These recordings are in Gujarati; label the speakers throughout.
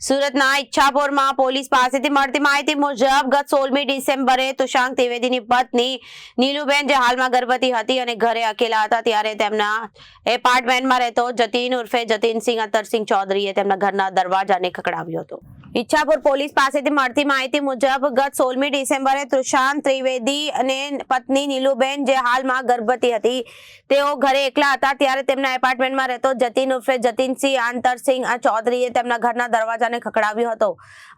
Speaker 1: સુરતના ઈચ્છાપોરમાં પોલીસ પાસેથી મળતી માહિતી મુજબ ગત સોળમી ડિસેમ્બરે તુષાંક ત્રિવેદીની પત્ની નીલુબેન જે હાલમાં ગર્ભવતી હતી અને ઘરે અકેલા હતા ત્યારે તેમના એપાર્ટમેન્ટમાં રહેતો જતીન ઉર્ફે જતીનસિંહ અતરસિંહ ચૌધરીએ તેમના ઘરના દરવાજાને ખકડાવ્યો હતો. ઈચ્છાપુર પોલીસ પાસેથી મળતી માહિતી મુજબ ગત સોળમી ડિસેમ્બરે તુષાંત ત્રિવેદી અને પત્ની નીલુબેન જે હાલમાં ગર્ભવતી હતી, તેઓ ઘરે એકલા હતા. ત્યારે તેમના એપાર્ટમેન્ટમાં રહેતો જતીન ઉર્ફે જતીનસિંહ આંતરસિંહ ચૌધરીએ તેમના ઘરના દરવાજાને ખખડાવ્યો હતો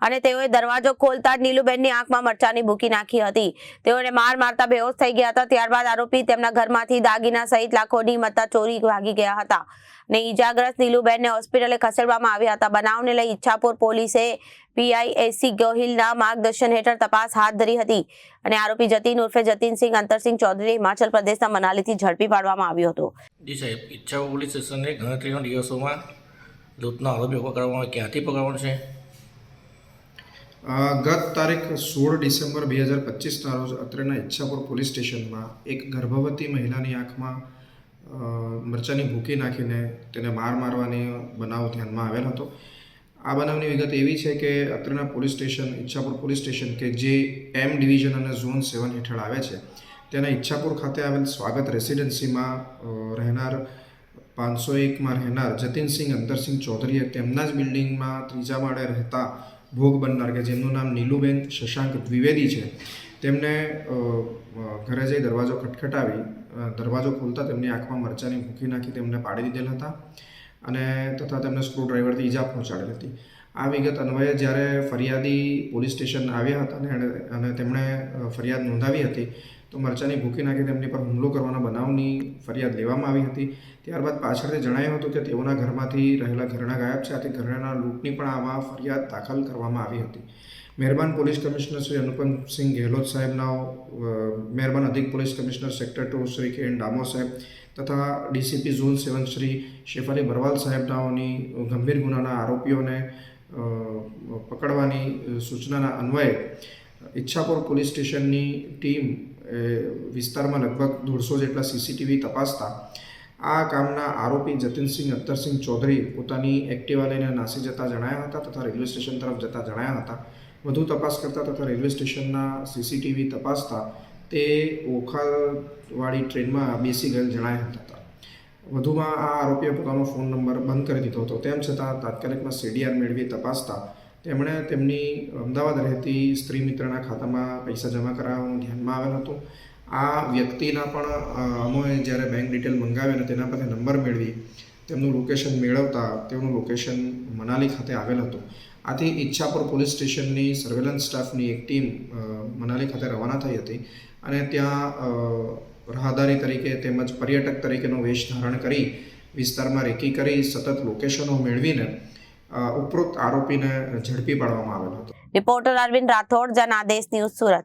Speaker 1: અને તેઓએ દરવાજો ખોલતા જ નીલુબેનની આંખમાં મરચાની ભૂકી નાખી હતી. તેઓને માર મારતા બેહોશ થઈ ગયા હતા. ત્યારબાદ આરોપી તેમના ઘરમાંથી દાગીના સહિત લાખોની મત્તા ચોરી ભાગી ગયા હતા અને ઈજાગ્રસ્ત નીલુબેનને હોસ્પિટલે ખસેડવામાં આવ્યા હતા. બનાવને લઈ ઈચ્છાપુર પોલીસે પીઆઈએસી ગોહિલના માર્ગદર્શન હેઠળ તપાસ હાથ ધરી હતી અને આરોપી જતીન ઉર્ફે જતીનસિંહ અંતરસિંહ ચૌધરી હિમાચલ પ્રદેશના મનાલીથી ઝડપી પાડવામાં આવ્યો હતો.
Speaker 2: જી સાહેબ ઈચ્છાઓ પોલીસ સ્ટેશનને ગણતરીના દિવસોમાં લૂંટનો આરોપી પકડવામાં ક્યાંથી પકડવાનો છે?
Speaker 3: ગત તારીખ સોળ ડિસેમ્બર બે હજાર પચીસના રોજ અત્રેના ઈચ્છાપુર પોલીસ સ્ટેશનમાં એક ગર્ભવતી મહિલાની આંખમાં મરચાની ભૂકી નાખીને તેને માર મારવાની બનાવ ધ્યાનમાં આવેલ હતો. આ બનાવની વિગત એવી છે કે અત્રના police station, Ichchhapur police station કે જે એમ ડિવિઝન અને ઝોન સેવન હેઠળ આવે છે, તેના ઈચ્છાપુર ખાતે આવેલ સ્વાગત રેસિડેન્સીમાં રહેનાર પાંચસો એકમાં રહેનાર જતીનસિંહ અંતરસિંહ ચૌધરીએ તેમના જ બિલ્ડિંગમાં ત્રીજા માળે રહેતા ભોગ બનનાર કે જેમનું નામ નીલુબેન શશાંક દ્વિવેદી છે, તેમને ઘરે જઈ દરવાજો ખટખટાવી દરવાજો ખોલતા તેમની આંખમાં મરચાની ભૂકી નાખી તેમને પાડી દીધેલ હતા. અને તથા તેમને સ્ક્રૂડ્રાઈવરથી ઈજા પહોંચાડેલ હતી. આ વિગત અન્વયે જ્યારે ફરિયાદી પોલીસ સ્ટેશન આવ્યા હતા અને અને તેમણે ફરિયાદ નોંધાવી હતી તો મરચાંની ભૂકી નાખી તેમની પર હુમલો કરવાના બનાવની ફરિયાદ લેવામાં આવી હતી. ત્યારબાદ પાછળથી જણાયું હતું કે તેઓના ઘરમાંથી રહેલા ઘરેણા ગાયબ છે. આથી ઘરેણા લૂંટની પણ આમાં ફરિયાદ દાખલ કરવામાં આવી હતી. મહેરબાન પોલીસ કમિશનર શ્રી અનુપમસિંહ ગેહલોત સાહેબના મહેરબાન અધિક police commissioner sector two Shri K N Damor સાહેબ તથા DCP zone seven Shri Shefali Barwal સાહેબનાઓની ગંભીર ગુનાના આરોપીઓને પકડવાની સૂચનાના અન્વયે ઈચ્છાપુર પોલીસ સ્ટેશનની ટીમ વિસ્તારમાં લગભગ દોઢસો જેટલા સીસીટીવી તપાસતા, આ કામના આરોપી જતીનસિંહ અત્તરસિંહ ચૌધરી પોતાની એક્ટિવા લઈને નાસી જતા જણાયા હતા તથા રેલવે સ્ટેશન તરફ જતા જણાયા હતા. વધુ તપાસ કરતા તથા રેલવે સ્ટેશનના સીસીટીવી તપાસતા, તે ઓખાવાળી ટ્રેનમાં બેસી ગયેલ જણાયા હતા. વધુમાં આ આરોપીએ પોતાનો ફોન નંબર બંધ કરી દીધો હતો. તેમ છતાં તાત્કાલિકમાં સીડીઆર મેળવી તપાસતા તેમણે તેમની અમદાવાદ રહેતી સ્ત્રી મિત્રના ખાતામાં પૈસા જમા કરાવવાનું ધ્યાનમાં આવેલ હતું. આ વ્યક્તિના પણ અમે જ્યારે બેંક ડિટેલ મંગાવી અને તેના પાસે નંબર મેળવી, તેમનું લોકેશન મેળવતા તેમનું લોકેશન મનાલી ખાતે આવેલ હતું. આથી ઈચ્છાપુર પોલીસ સ્ટેશનની સર્વેલન્સ સ્ટાફની એક ટીમ મનાલી ખાતે રવાના થઈ હતી અને ત્યાં રાહદારી તરીકે તેમજ પર્યટક તરીકેનો વેશ ધારણ કરી વિસ્તારમાં રેકી કરી સતત લોકેશનો મેળવીને ઉપરોક્ત આરોપીને ઝડપી પાડવામાં આવેલ હતો.
Speaker 1: Reporter Arvind Rathod Janadesh news Surat.